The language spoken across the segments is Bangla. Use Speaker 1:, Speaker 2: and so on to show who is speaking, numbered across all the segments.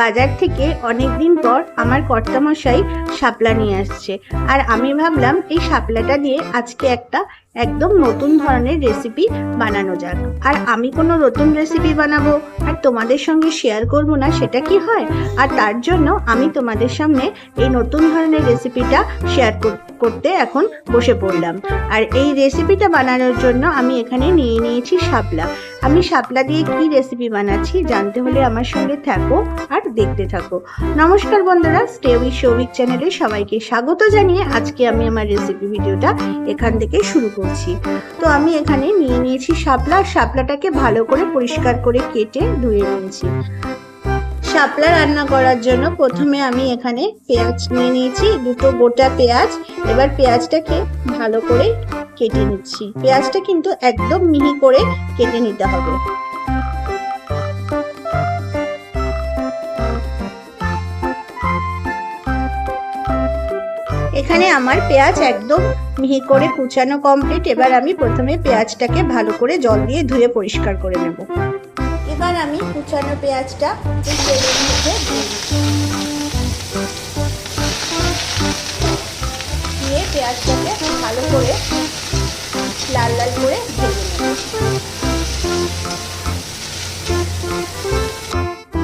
Speaker 1: বাজার থেকে অনেক দিন পর আমার কর্তামশাই শাপলা নিয়ে আসছে। আর আমি ভাবলাম এই শাপলাটা দিয়ে আজকে একটা একদম নতুন ধরনের রেসিপি বানানো যাক। আর আমি কোনো নতুন রেসিপি বানাবো আর তোমাদের সঙ্গে শেয়ার করব না, সেটা কি হয়? আর তার জন্য আমি তোমাদের সামনে এই নতুন ধরনের রেসিপিটা শেয়ার করতে এখন বসে পড়লাম। আর এই রেসিপিটা বানানোর জন্য আমি এখানে নিয়ে নিয়েছি শাপলা। আমি শাপলা দিয়ে কি রেসিপি বানাচ্ছি জানতে হলে আমার সঙ্গে থাকো আর দেখতে থাকো। নমস্কার বন্ধুরা স্টে উইথ সৌভিক চ্যানেলে সবাইকে স্বাগত জানিয়ে আজকে আমি আমার রেসিপি ভিডিওটা এখান থেকে শুরু করছি। তো আমি এখানে নিয়ে নিয়েছি শাপলা শাপলাটাকে ভালো করে পরিষ্কার করে কেটে ধুয়ে নিয়েছি। শাপলা রান্না করার জন্য প্রথমে আমি এখানে পেঁয়াজ নিয়ে নিয়েছি, দুটো গোটা পেঁয়াজ। এবার পেঁয়াজটাকে ভালো করে কেটে নিচ্ছি। পেঁয়াজটা কিন্তু একদম মিহি করে কেটে নিতে হবে। আমার পেঁয়াজ একদম মিহি করে কুচানো কমপ্লিট এবার আমি প্রথমে পেঁয়াজটাকে ভালো করে জল দিয়ে ধুয়ে পরিষ্কার করে নেব। এবার আমি কুচানো পেঁয়াজটা পেঁয়াজটাকে ভালো করে লাল লাল করে ভেজে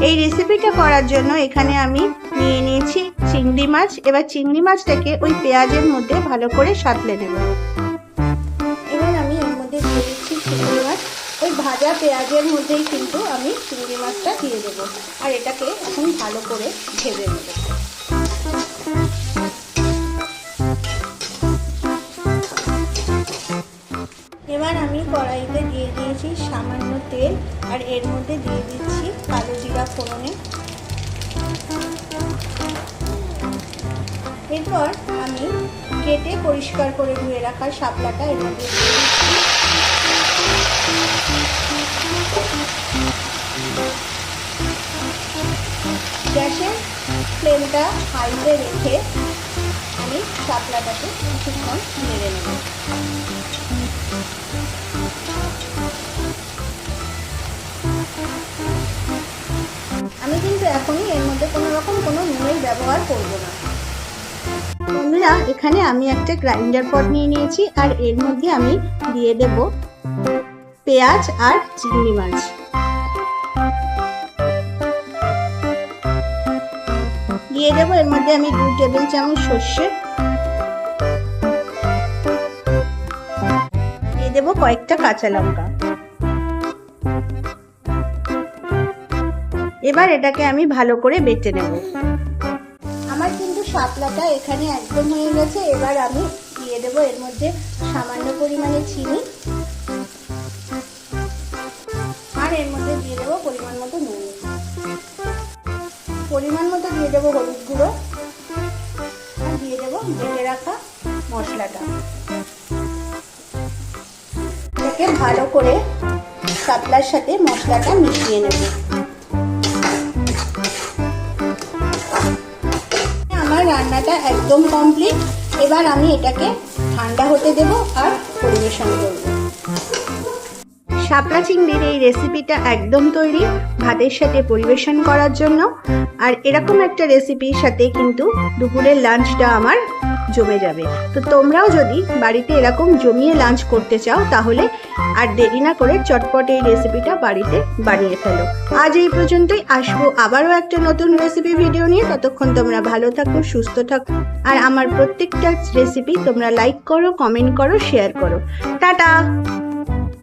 Speaker 1: এই রেসিপিটা করার জন্য এখানে আমি নিয়ে নিয়েছি চিংড়ি মাছ। এবার চিংড়ি মাছটাকে ওই পেঁয়াজের মধ্যে ভালো করে সাঁতলে নেব। এবার আমি এর মধ্যে দিয়ে দিচ্ছি চিংড়ি মাছ। ওই ভাজা পেঁয়াজের মধ্যেই কিন্তু আমি চিংড়ি মাছটা দিয়ে দেবো। আর এটাকে এখন ভালো করে ভেজে নেব। এবার আমি কড়াইতে দিয়ে দিয়েছি সামান্য তেল আর এর মধ্যে দিয়ে দিচ্ছি কালো জিরা ফোড়নে। এরপর আমি কেটে পরিষ্কার করে ধুয়ে রাখা শাপলাটা এর মধ্যে গ্যাসের ফ্লেমটা হাইতে রেখে আমি শাপলাটাকে কিছুক্ষণ নেড়ে নেব। আমি কিন্তু এখনই এর মধ্যে কোনো রকম কোনো নুনের ব্যবহার করব না। বন্ধুরা, এখানে আমি একটা গ্রাইন্ডার পট নিয়ে নিয়েছি আর এর মধ্যে আমি দিয়ে দেব পেঁয়াজ আর চিংড়ি মাছ। দিয়ে দেবো এর মধ্যে আমি দু টেবিল চামচ সর্ষে। কয়েকটা কাঁচা লঙ্কা। এবার এটাকে আমি ভালো করে বেটে নেব। আমার কিন্তু শাপলাটা এখানে একদম হয়ে গেছে। এবার আমি দিয়ে দেবো এর মধ্যে সামান্য পরিমাণে চিনি। আর এর মধ্যে দিয়ে দেবো পরিমাণ মতো নুন। পরিমাণ মতো দিয়ে দেবো হলুদ গুঁড়ো। আর দিয়ে দেবো বেটে রাখা মশলাটা। এটাকে ভালো করে শাপলার সাথে মশলাটা মিশিয়ে নেব। আমার রান্নাটা একদম কমপ্লিট এবার আমি এটাকে ঠান্ডা হতে দেব আর পরিবেশন করব। শাপলা চিংড়ির এই রেসিপিটা একদম তৈরি ভাতের সাথে পরিবেশন করার জন্য। আর এরকম একটা রেসিপির সাথে কিন্তু দুপুরের লাঞ্চটা আমার জমে যাবে। তো তোমরাও যদি বাড়িতে এরকম জমিয়ে লাঞ্চ করতে চাও, তাহলে আর দেরি না করে চটপট এই রেসিপিটা বাড়িতে বানিয়ে ফেলো। আজ এই পর্যন্তই। আসব আবারও একটা নতুন রেসিপি ভিডিও নিয়ে। ততক্ষণ তোমরা ভালো থাকো, সুস্থ থাকো। আর আমার প্রত্যেকটা রেসিপি তোমরা লাইক করো কমেন্ট করো শেয়ার করো। টাটা!